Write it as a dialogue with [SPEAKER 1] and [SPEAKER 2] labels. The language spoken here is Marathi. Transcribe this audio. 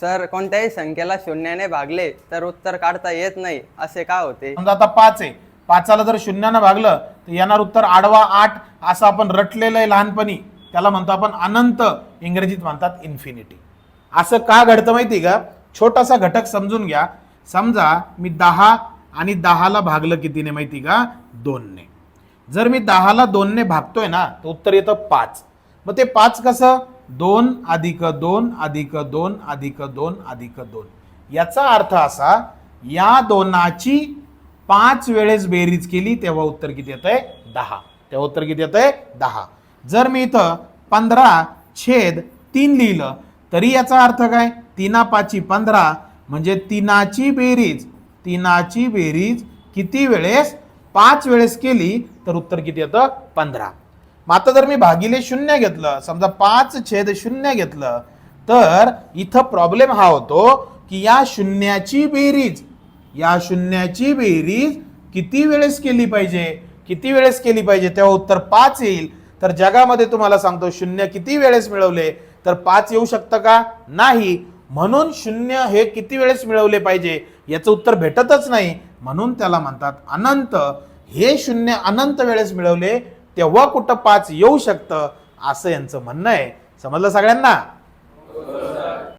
[SPEAKER 1] सर कोणत्याही संख्येला शून्याने भागले तर उत्तर काढता येत नाही असे का होते?
[SPEAKER 2] समजा आता पाच आहे. पाचाला जर शून्यानं भागलं तर येणार उत्तर आडवा आठ असं आपण रटलेलं आहे लहानपणी. त्याला म्हणतो आपण अनंत इंग्रजीत म्हणतात इन्फिनिटी असं का घडतं माहिती का? छोटासा घटक समजून घ्या. समजा मी दहा आणि दहाला भागलं कितीने माहिती का? दोनने. जर मी दहाला दोनने भागतोय ना तर उत्तर येतं पाच. मग ते पाच कसं? दोन अधिक दोन अधिक दोन अधिक दोन अधिक दोन. याचा अर्थ असा या दोनाची पाच वेळेस बेरीज केली तेव्हा उत्तर किती येत आहे दहा. तेव्हा उत्तर किती येत आहे दहा. जर मी इथं पंधरा छेद तीन लिहिलं तरी याचा अर्थ काय? तिना पाची पंधरा म्हणजे तिनाची बेरीज तिनाची बेरीज किती वेळेस? पाच वेळेस केली तर उत्तर किती येतं? पंधरा. मग आता जर मी भागिले शून्य घेतलं समजा पाच छेद शून्य घेतलं तर इथं प्रॉब्लेम हा होतो की या शून्याची बेरीज या शून्याची बेरीज किती वेळेस केली पाहिजे? किती वेळेस केली पाहिजे? तेव्हा उत्तर पाच येईल. तर जगामध्ये तुम्हाला सांगतो शून्य किती वेळेस मिळवले? तर पाच येऊ शकतं का? नाही. म्हणून शून्य हे किती वेळेस मिळवले पाहिजे? याचं उत्तर भेटतच नाही. म्हणून त्याला म्हणतात अनंत. हे शून्य अनंत वेळेस मिळवले तेव्हा कुठं पाच येऊ शकतं असं यांचं म्हणणं आहे. समजलं सगळ्यांना?